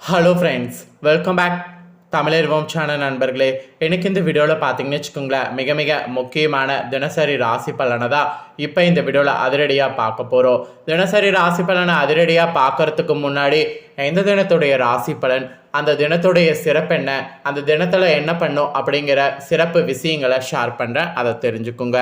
Hello friends welcome back தமிழர்வோம் channel நண்பர்களே எனக்கு இந்த வீடியோவில் பார்த்தீங்கன்னு வச்சுக்கோங்களேன் மிக மிக முக்கியமான தினசரி ராசி பலனை தான் இப்போ இந்த வீடியோவில் அதிரடியாக பார்க்க போகிறோம் தினசரி ராசி பலனை அதிரடியாக பார்க்கறதுக்கு முன்னாடி எந்த தினத்துடைய ராசி பலன் அந்த தினத்துடைய சிறப்பு என்ன அந்த தினத்தில் என்ன பண்ணும் அப்படிங்கிற சிறப்பு விஷயங்களை ஷேர் பண்ணுறேன் அதை தெரிஞ்சுக்குங்க.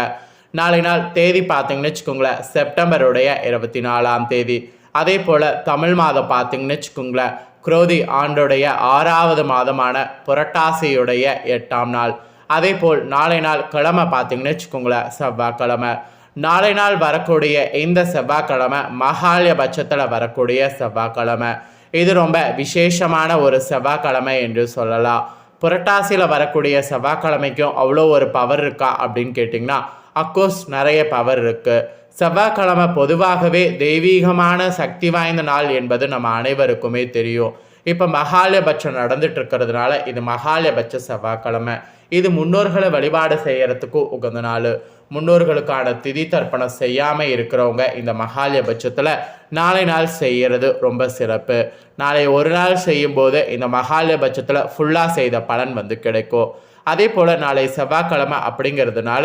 நாளை நாள் தேதி பார்த்தீங்கன்னு வச்சுக்கோங்களேன் செப்டம்பருடைய இருபத்தி நாலாம் தேதி. அதே போல் தமிழ் மாதம் பார்த்தீங்கன்னு வச்சுக்கோங்களேன் குரோதி ஆண்டுடைய ஆறாவது மாதமான புரட்டாசியுடைய எட்டாம் நாள். அதே போல் நாளை நாள் கிழமை பார்த்தீங்கன்னு வச்சுக்கோங்களேன் செவ்வாய்க்கிழமை. நாளை நாள் வரக்கூடிய இந்த செவ்வாய்க்கிழமை மகாலய பட்சத்தில் வரக்கூடிய செவ்வாய்க்கிழமை. இது ரொம்ப விசேஷமான ஒரு செவ்வாய்க்கிழமை என்று சொல்லலாம். புரட்டாசியில் வரக்கூடிய செவ்வாய்க்கிழமைக்கும் அவ்வளோ ஒரு பவர் இருக்கா அப்படின்னு கேட்டிங்கன்னா அக்கோர்ஸ் நிறைய பவர் இருக்குது செவ்வாய்க்கிழமை பொதுவாகவே தெய்வீகமான சக்தி வாய்ந்த நாள் என்பது நம்ம அனைவருக்குமே தெரியும். இப்போ மகாலயபட்சம் நடந்துட்டு இருக்கிறதுனால இது மகாலயபட்ச செவ்வாய்க்கிழமை. இது முன்னோர்களை வழிபாடு செய்யறதுக்கும் உகந்த நாள். முன்னோர்களுக்கான திதி தர்ப்பணம் செய்யாமல் இருக்கிறவங்க இந்த மகாலயபட்சத்தில் நாளை நாள் செய்கிறது ரொம்ப சிறப்பு. நாளை ஒரு நாள் செய்யும்போது இந்த மகாலயபட்சத்தில் ஃபுல்லாக செய்த பலன் வந்து கிடைக்கும். அதே போல் நாளை செவ்வாய்க்கிழமை அப்படிங்கிறதுனால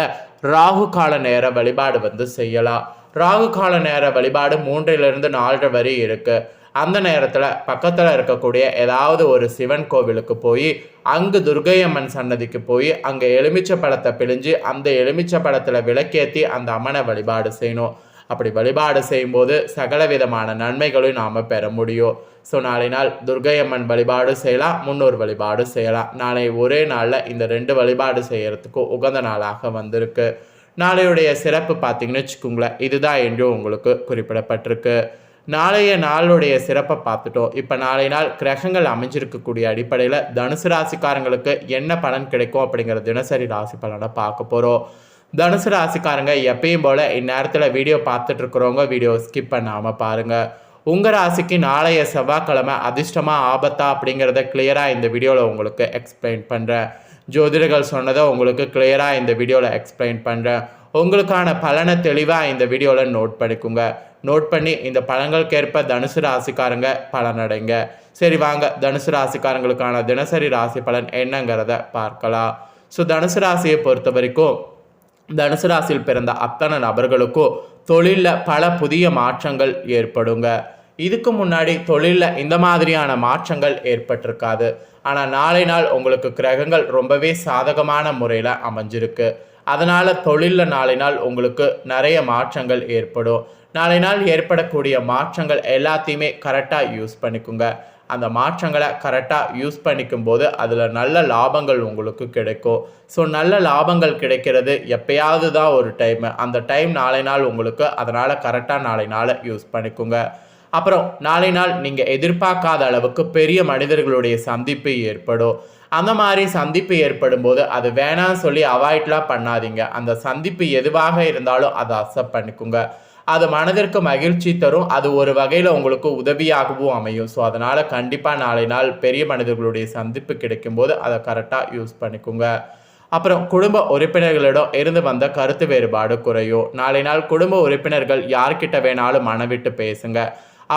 ராகு கால நேர வழிபாடு வந்து செய்யலாம். ராகு கால நேர வழிபாடு மூன்றிலிருந்து நாலரை வரை இருக்குது அந்த நேரத்தில் பக்கத்தில் இருக்கக்கூடிய ஏதாவது ஒரு சிவன் கோவிலுக்கு போய் அங்கு துர்கையம்மன் சன்னதிக்கு போய் அங்கே எலுமிச்சை பழத்தை பிழிஞ்சு அந்த எலுமிச்சை பழத்தில் விளக்கேற்றி அந்த அம்மனை வழிபாடு செய்யணும். அப்படி வழிபாடு செய்யும்போது சகல விதமான நன்மைகளையும் நாம் பெற முடியும். ஸோ நாளை நாள் துர்கையம்மன் வழிபாடு செய்யலாம் முன்னோர் வழிபாடு செய்யலாம். நாளை ஒரே நாளில் இந்த ரெண்டு வழிபாடு செய்யறதுக்கு உகந்த நாளாக வந்திருக்கு. நாளையுடைய சிறப்பு பார்த்தீங்கன்னு வச்சுக்கோங்களேன் இதுதான் என்றும் உங்களுக்கு குறிப்பிடப்பட்டிருக்கு. நாளைய நாளுடைய சிறப்பை பார்த்துட்டோம். இப்போ நாளை நாள் கிரகங்கள் அமைஞ்சிருக்கக்கூடிய அடிப்படையில் தனுசு ராசிக்காரங்களுக்கு என்ன பலன் கிடைக்கும் அப்படிங்கிற தினசரி ராசி பலனை பார்க்க போகிறோம் தனுசு ராசிக்காரங்க எப்பயும் போல் இந்நேரத்தில் வீடியோ பார்த்துட்டு இருக்கிறவங்க வீடியோ ஸ்கிப் பண்ணாமல் பாருங்கள் உங்கள் ராசிக்கு நாளைய செவ்வாய்க்கிழமை அதிர்ஷ்டமாக ஆபத்தா அப்படிங்கிறத கிளியராக இந்த வீடியோவில் உங்களுக்கு எக்ஸ்பிளைன் பண்ணுறேன் ஜோதிடர்கள் சொன்னதை உங்களுக்கு கிளியராக இந்த வீடியோவில் எக்ஸ்பிளைன் பண்ணுறேன் உங்களுக்கான பலனை தெளிவாக இந்த வீடியோவில் நோட் பண்ணிக்கோங்க. நோட் பண்ணி இந்த பழங்களுக்கேற்ப தனுசு ராசிக்காரங்க பலனடைங்க. சரி வாங்க. தனுசு ராசிக்காரங்களுக்கான தினசரி ராசி பலன் என்னங்கிறத பார்க்கலாம். ஸோ தனுசு ராசியை பொறுத்த வரைக்கும் தனுசு ராசியில் பிறந்த அத்தனை நபர்களுக்கும் தொழிலில் பல புதிய மாற்றங்கள் ஏற்படுங்க. இதுக்கு முன்னாடி தொழிலில் இந்த மாதிரியான மாற்றங்கள் ஏற்பட்டிருக்காது. ஆனால் நாளை நாள் உங்களுக்கு கிரகங்கள் ரொம்பவே சாதகமான முறையில் அமைஞ்சிருக்கு. அதனால் தொழிலில் நாளை நாள் உங்களுக்கு நிறைய மாற்றங்கள் ஏற்படும். நாளை நாள் ஏற்படக்கூடிய மாற்றங்கள் எல்லாத்தையுமே கரெக்டாக யூஸ் பண்ணிக்கோங்க. அந்த மாற்றங்களை கரெக்டாக யூஸ் பண்ணிக்கும் போது அதில் நல்ல லாபங்கள் உங்களுக்கு கிடைக்கும். ஸோ நல்ல லாபங்கள் கிடைக்கிறது எப்பயாவது தான் ஒரு டைம் அந்த டைம் நாளை நாள் உங்களுக்கு அதனால் கரெக்டாக நாளை நாள் யூஸ் பண்ணிக்கோங்க. அப்புறம் நாளை நாள் நீங்கள் எதிர்பார்க்காத அளவுக்கு பெரிய மனிதர்களுடைய சந்திப்பு ஏற்படும். அந்த மாதிரி சந்திப்பு ஏற்படும் போது அது வேணாம்னு சொல்லி அவாய்ட்லாம் பண்ணாதீங்க. அந்த சந்திப்பு எதுவாக இருந்தாலும் அதை அக்செப்ட் பண்ணிக்கோங்க. அது மனதிற்கு மகிழ்ச்சி தரும். அது ஒரு வகையில் உங்களுக்கு உதவியாகவும் அமையும். ஸோ அதனால் கண்டிப்பாக நாளை நாள் பெரிய மனிதர்களுடைய சந்திப்பு கிடைக்கும்போது அதை கரெக்டாக யூஸ் பண்ணிக்கோங்க. அப்புறம் குடும்ப உறுப்பினர்களிடம் இருந்து வந்த கருத்து வேறுபாடு குறையும் நாளை நாள் குடும்ப உறுப்பினர்கள் யார்கிட்ட வேணாலும் மனவிட்டு பேசுங்க.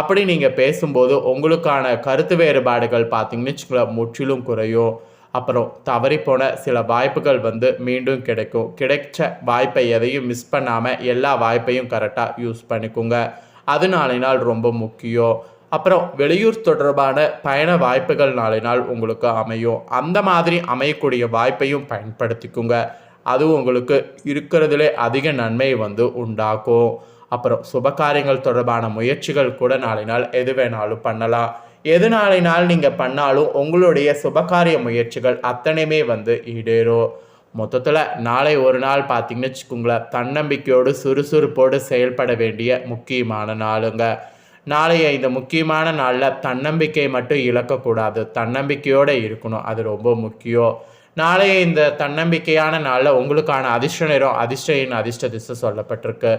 அப்படி நீங்கள் பேசும்போது உங்களுக்கான கருத்து வேறுபாடுகள் பார்த்தீங்கன்னு வச்சுக்கோங்களேன் முற்றிலும் குறையும். அப்புறம் தவறிப்போன சில வாய்ப்புகள் வந்து மீண்டும் கிடைக்கும். கிடைச்ச வாய்ப்பை எதையும் மிஸ் பண்ணாமல் எல்லா வாய்ப்பையும் கரெக்டாக யூஸ் பண்ணிக்கோங்க. அது நாளை நாள் ரொம்ப முக்கியம். அப்புறம் வெளியூர் தொடர்பான பயண வாய்ப்புகள் நாளை நாள் உங்களுக்கு அமையும். அந்த மாதிரி அமையக்கூடிய வாய்ப்பையும் பயன்படுத்திக்கோங்க. அது உங்களுக்கு இருக்கிறதுலே அதிக நன்மை வந்து உண்டாக்கும். அப்புறம் சுபகாரியங்கள் தொடர்பான முயற்சிகள் கூட நாளை நாள் எது வேணாலும் பண்ணலாம். எது நாளை நாள் நீங்கள் பண்ணாலும் உங்களுடைய சுபகாரிய முயற்சிகள் அத்தனையுமே வந்து ஈடேறும். மொத்தத்தில் நாளை ஒரு நாள் பார்த்தீங்கன்னு வச்சுக்கோங்களேன் தன்னம்பிக்கையோடு சுறுசுறுப்போடு செயல்பட வேண்டிய முக்கியமான நாளுங்க. நாளைய இந்த முக்கியமான நாளில் தன்னம்பிக்கை மட்டும் இழக்கக்கூடாது. தன்னம்பிக்கையோடு இருக்கணும் அது ரொம்ப முக்கியம். நாளைய இந்த தன்னம்பிக்கையான நாளில் உங்களுக்கான அதிர்ஷ்ட நிறம் அதிர்ஷ்ட அதிர்ஷ்ட திசை சொல்லப்பட்டிருக்கு.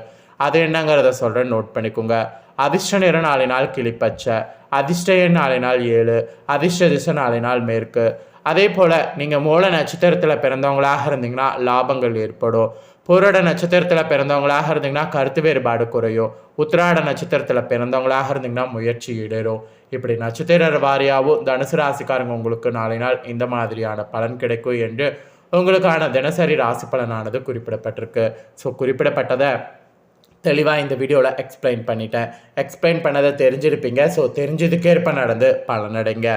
அது என்னங்கிறத சொல்கிறேன் நோட் பண்ணிக்கோங்க. அதிர்ஷ்ட நிறம் நாளை நாள் கிளிப்பச்சை அதிர்ஷ்ட எண் நாளை நாள் ஏழு அதிர்ஷ்ட திசை நாளை நாள் மேற்கு. அதே போல் நீங்கள் மூல நட்சத்திரத்தில் பிறந்தவங்களாக இருந்தீங்கன்னா லாபங்கள் ஏற்படும். புரட நட்சத்திரத்தில் பிறந்தவங்களாக இருந்தீங்கன்னா கருத்து வேறுபாடு குறையும். உத்திராட நட்சத்திரத்தில் பிறந்தவங்களாக இருந்தீங்கன்னா முயற்சி ஈடேறும் இப்படி நட்சத்திர வாரியாகவும் தனுசு ராசிக்காரங்க உங்களுக்கு நாளை நாள் இந்த மாதிரியான பலன் கிடைக்கும் என்று உங்களுக்கான தினசரி ராசி பலனானது குறிப்பிடப்பட்டிருக்கு. ஸோ குறிப்பிடப்பட்டதை தெளிவாக இந்த வீடியோவில் எக்ஸ்பிளைன் பண்ணிட்டேன். எக்ஸ்பிளைன் பண்ணதை தெரிஞ்சிருப்பீங்க. ஸோ தெரிஞ்சதுக்கேற்ப நடந்து பலனடைங்க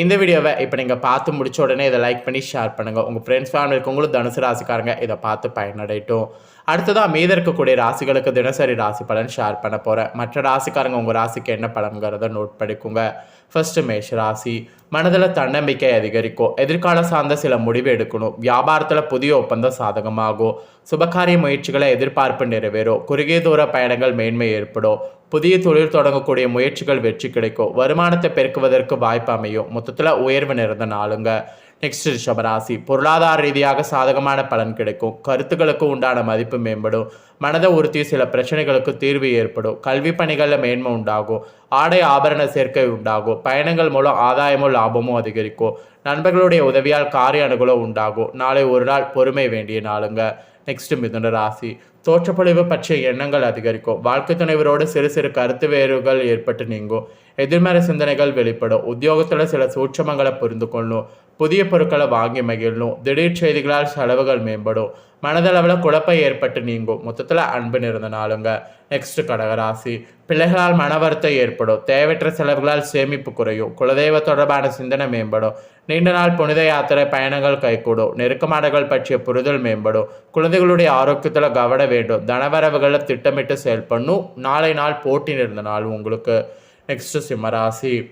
இந்த வீடியோவை இப்போ நீங்கள் பார்த்து முடிச்ச உடனே இதை லைக் பண்ணி ஷேர் பண்ணுங்கள் உங்கள் ஃப்ரெண்ட்ஸ் ஃபேமிலி இருக்கவங்களும் தனுசு ராசிக்காரங்க இதை பார்த்து பயனடையட்டும். அடுத்ததாக மீத இருக்கக்கூடிய ராசிகளுக்கு தினசரி ராசி பலன் ஷேர் பண்ண போகிறேன் மற்ற ராசிக்காரங்க உங்கள் ராசிக்கு என்ன பலன்கிறத நோட் பண்ணிக்கோங்க. ஃபஸ்ட்டு மேஷ் ராசி. மனதில் தன்னம்பிக்கை அதிகரிக்கும். எதிர்கால சார்ந்த சில முடிவு எடுக்கணும். வியாபாரத்தில் புதிய ஒப்பந்தம் சாதகமாகும். சுபகாரிய முயற்சிகளை எதிர்பார்ப்பு நிறைவேறும். குறுகிய தூர பயணங்கள் மேன்மை ஏற்படும். புதிய தொழில் தொடங்கக்கூடிய முயற்சிகள் வெற்றி கிடைக்கும். வருமானத்தை பெருக்குவதற்கு வாய்ப்பு அமையும். மொத்தத்தில் உயர்வு நிறைந்த நாளுங்க. நெக்ஸ்ட் ரிஷபராசி. பொருளாதார ரீதியாக சாதகமான பலன் கிடைக்கும். கருத்துக்களுக்கு உண்டான மதிப்பு மேம்படும். மனதை உறுத்தி சில பிரச்சனைகளுக்கு தீர்வு ஏற்படும். கல்வி பணிகளில் மேன்மை உண்டாகும். ஆடை ஆபரண சேர்க்கை உண்டாகும். பயணங்கள் மூலம் ஆதாயமும் லாபமும் அதிகரிக்கும். நண்பர்களுடைய உதவியால் காரிய அனுகூலம் உண்டாகும். நாளை ஒரு நாள் பொறுமை வேண்டிய நாளுங்க. நெக்ஸ்ட் மிதுன ராசி தோற்றப்பொழிவு பற்றிய எண்ணங்கள் அதிகரிக்கும் வாழ்க்கை துணைவரோடு சிறு சிறு கருத்து வேறுகள் ஏற்பட்டு நீங்கும் எதிர்மறை சிந்தனைகள் வெளிப்படும் உத்தியோகத்தில் சில சூட்சமங்களை புரிந்து கொள்ளும் புதிய பொருட்களை வாங்கி மகிழணும் திடீர் செய்திகளால் செலவுகள் மேம்படும் மனதளவில் குழப்பம் ஏற்பட்டு நீங்கும் மொத்தத்தில் அன்பு நிறந்த நாளுங்க நெக்ஸ்ட் கடகராசி பிள்ளைகளால் மன வருத்தம் ஏற்படும் தேவையற்ற செலவுகளால் சேமிப்பு குறையும் குலதெய்வ தொடர்பான சிந்தனை மேம்படும் நீண்ட நாள் புனித யாத்திரை பயணங்கள் கைகூடும். நெருக்கமானங்கள் பற்றிய புரிதல் மேம்படும். குழந்தைகளுடைய ஆரோக்கியத்தில் கவன வேண்டும். தனவரவுகளை திட்டமிட்டு செயல்படணும். நாளை நாள் போட்டி நிறந்த நாள் உங்களுக்கு. நெக்ஸ்ட் சிம்மராசி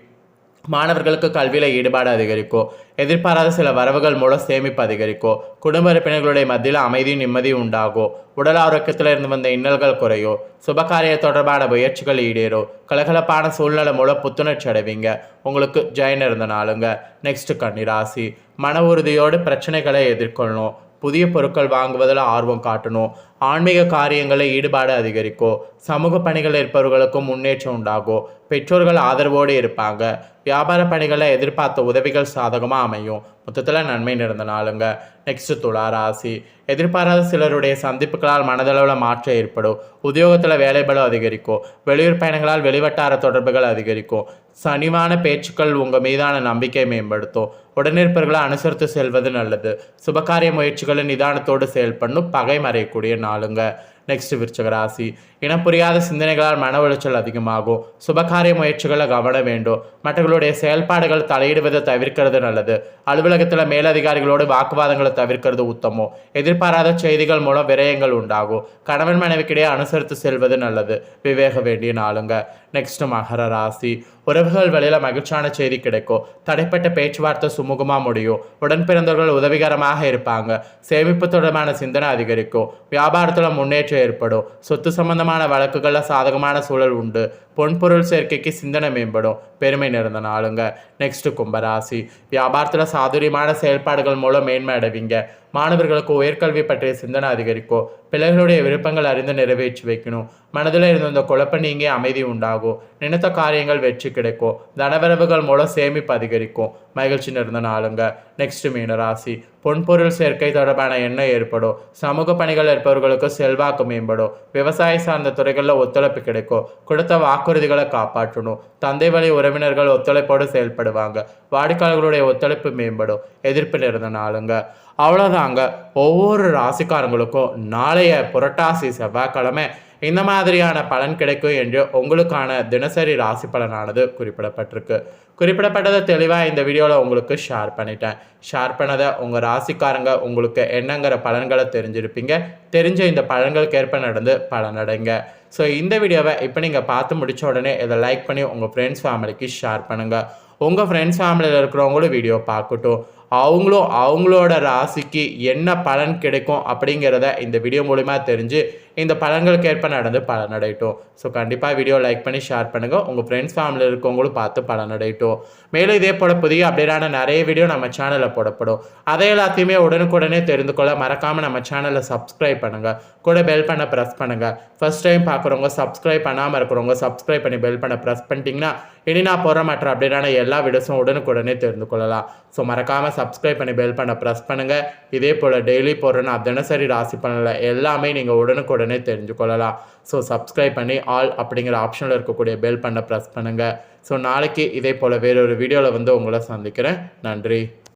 மாணவர்களுக்கு கல்வியில் ஈடுபாடு அதிகரிக்கும். எதிர்பாராத சில வரவுகள் மூலம் சேமிப்பு அதிகரிக்கும். குடும்ப உறுப்பினர்களுடைய மத்தியில் அமைதியும் நிம்மதியும் உண்டாகும். உடல் ஆரோக்கியத்தில் இருந்து வந்த இன்னல்கள் குறையும். சுபகாரிய தொடர்பான முயற்சிகள் ஈடேறும். கலகலப்பான சூழ்நிலை மூலம் புத்துணர்ச்சி அடைவீங்க. உங்களுக்கு ஜெயின் இருந்த நாளுங்க. நெக்ஸ்ட் கன்னிராசி மன உறுதியோடு பிரச்சனைகளை எதிர்கொள்ளணும். புதிய பொருட்கள் வாங்குவதில் ஆர்வம் காட்டணும். ஆன்மீக காரியங்களில் ஈடுபாடு அதிகரிக்கும் சமூக பணிகள் இருப்பவர்களுக்கும் முன்னேற்றம் உண்டாகும் பெற்றோர்கள் ஆதரவோடு இருப்பாங்க. வியாபார பணிகளை எதிர்பார்த்த உதவிகள் சாதகமாக அமையும். மொத்தத்தில் நன்மை நிறைந்த நாளுங்க. நெக்ஸ்ட் துளா ராசி. எதிர்பாராத சிலருடைய சந்திப்புகளால் மனதளவில் மாற்றம் ஏற்படும். உத்தியோகத்தில் வேலைபலம் அதிகரிக்கும் வெளியூர் பயணங்களால் வெளிவட்டார தொடர்புகள் அதிகரிக்கும். சனிவான பேச்சுக்கள் உங்கள் மீதான நம்பிக்கை மேம்படுத்தும். உடனிருப்பவர்களை அனுசரித்து செல்வது நல்லது. சுபகாரிய முயற்சிகளை நிதானத்தோடு செயல்படணும். பகை மறையக்கூடிய நாளுங்க. நெக்ஸ்ட் விருச்சகராசி இனப்புரியாத இனம் புரியாத சிந்தனைகளால் மன உளைச்சல் அதிகமாகும். சுபகாரிய முயற்சிகளை கவன வேண்டும். மற்றவர்களுடைய செயல்பாடுகள் தலையிடுவதை தவிர்க்கிறது நல்லது. அலுவலகத்தில் மேலதிகாரிகளோடு வாக்குவாதங்களை தவிர்க்கிறது உத்தமம். எதிர்பாராத செய்திகள் மூலம் விரயங்கள் உண்டாகும். கணவன் மனைவிக்கிடையே அனுசரித்து செல்வது நல்லது. விவேக வேண்டிய நாளுங்க. நெக்ஸ்ட் மகர ராசி. உறவுகள் வழியில் மகிழ்ச்சியான செய்தி கிடைக்கும் தடைப்பட்ட பேச்சுவார்த்தை சுமூகமாக முடியும் உடன் பிறந்தவர்கள் உதவிகரமாக இருப்பாங்க சேமிப்பு தொடர்பான சிந்தனை அதிகரிக்கும் வியாபாரத்தில் முன்னேற்றம் ஏற்படும் சொத்து சம்பந்தமான வழக்குகளில் சாதகமான சூழல் உண்டு பொன்பொருள் சேர்க்கைக்கு சிந்தனை மேம்படும். பெருமை நிறந்த நாளுங்க. நெக்ஸ்ட் கும்பராசி. வியாபாரத்தில் சாதுரியமான செயல்பாடுகள் மூலம் மேன்மை அடைவீங்க. மாணவர்களுக்கு உயர்கல்வி பற்றிய சிந்தனை அதிகரிக்கும். பிள்ளைகளுடைய விருப்பங்கள் அறிந்து நிறைவேற்றி வைக்கணும். மனதில் இருந்த இந்த குழப்பம் நீங்க அமைதி உண்டாகும். நினைத்த காரியங்கள் வெற்றி கிடைக்கும். தனவரவுகள் மூலம் சேமிப்பு அதிகரிக்கும். மகிழ்ச்சி நிறந்த நாளுங்க. நெக்ஸ்ட் மீனராசி பொன்பொருள் சேர்க்கை தொடர்பான எண்ணம் ஏற்படும். சமூக பணிகள் இருப்பவர்களுக்கு செல்வாக்கு மேம்படும். விவசாய சார்ந்த துறைகளில் ஒத்துழைப்பு கிடைக்கும். கொடுத்த வாக்குறுதிகளை காப்பாற்றணும். தந்தை வழி உறவினர்கள் ஒத்துழைப்போடு செயல்படுவாங்க. வாடிக்கையாளர்களுடைய ஒத்துழைப்பு மேம்படும். எதிர்ப்பு நிறந்த நாளுங்க. அவ்வளோதாங்க ஒவ்வொரு ராசிக்காரங்களுக்கும் நாளைய புரட்டாசி செவ்வாய்க்கிழமை இந்த மாதிரியான பலன் கிடைக்கும் என்று உங்களுக்கான தினசரி ராசி பலனானது குறிப்பிடப்பட்டிருக்கு. குறிப்பிடப்பட்டதை தெளிவாக இந்த வீடியோவில் உங்களுக்கு ஷேர் பண்ணிட்டேன். ஷேர் பண்ணதை உங்கள் ராசிக்காரங்க உங்களுக்கு என்னங்கிற பலன்களை தெரிஞ்சிருப்பீங்க. தெரிஞ்ச இந்த பலன்களுக்கு ஏற்ப நடந்து பலனடைங்க. ஸோ இந்த வீடியோவை இப்போ நீங்கள் பார்த்து முடித்த உடனே இதை லைக் பண்ணி உங்கள் ஃப்ரெண்ட்ஸ் ஃபேமிலிக்கு ஷேர் பண்ணுங்கள் உங்கள் ஃப்ரெண்ட்ஸ் ஃபேமிலியில் இருக்கிறவங்களும் வீடியோ பார்க்கட்டும். அவங்களும் அவங்களோட ராசிக்கு என்ன பலன் கிடைக்கும் அப்படிங்கிறத இந்த வீடியோ மூலிமா தெரிஞ்சு இந்த பலன்களுக்கு ஏற்ப நடந்து பலனடையட்டும் ஸோ கண்டிப்பாக வீடியோ லைக் பண்ணி ஷேர் பண்ணுங்கள் உங்கள் ஃப்ரெண்ட்ஸ் ஃபேமிலியில் இருக்கவங்களும் பார்த்து பலனடையட்டும் மேலும் இதே போல் புதிய அப்டேட்டான நிறைய வீடியோ நம்ம சேனலில் போடப்படும். அதை எல்லாத்தையுமே உடனுக்குடனே தெரிந்து கொள்ள மறக்காமல் நம்ம சேனலை சப்ஸ்கிரைப் பண்ணுங்கள் கூட பெல் பண்ண ப்ரெஸ் பண்ணுங்கள் ஃபஸ்ட் டைம் பார்க்குறவங்க சப்ஸ்கிரைப் பண்ணாமல் இருக்கிறவங்க சப்ஸ்கிரைப் பண்ணி பெல் பண்ண ப்ரெஸ் பண்ணிட்டீங்கன்னா இனி நான் போகிற மற்ற அப்டேட்டான எல்லா வீடியோஸும் உடனுக்குடனே தெரிந்து கொள்ளலாம். ஸோ மறக்காமல் சப்ஸ்கிரைப் பண்ணி பெல் பண்ண ப்ரெஸ் பண்ணுங்கள் இதே போல் டெய்லி போடுற நான் தினசரி ராசி பண்ணலை எல்லாமே நீங்கள் உடனுக்குடனே தெரிஞ்சு கொள்ளலாம் ஸோ சப்ஸ்கிரைப் பண்ணி ஆல் அப்படிங்கிற ஆப்ஷனில் இருக்கக்கூடிய பெல் பண்ண ப்ரெஸ் பண்ணுங்கள் ஸோ நாளைக்கு இதே போல் வேறொரு வீடியோவில் வந்து உங்களை சந்திக்கிறேன். நன்றி.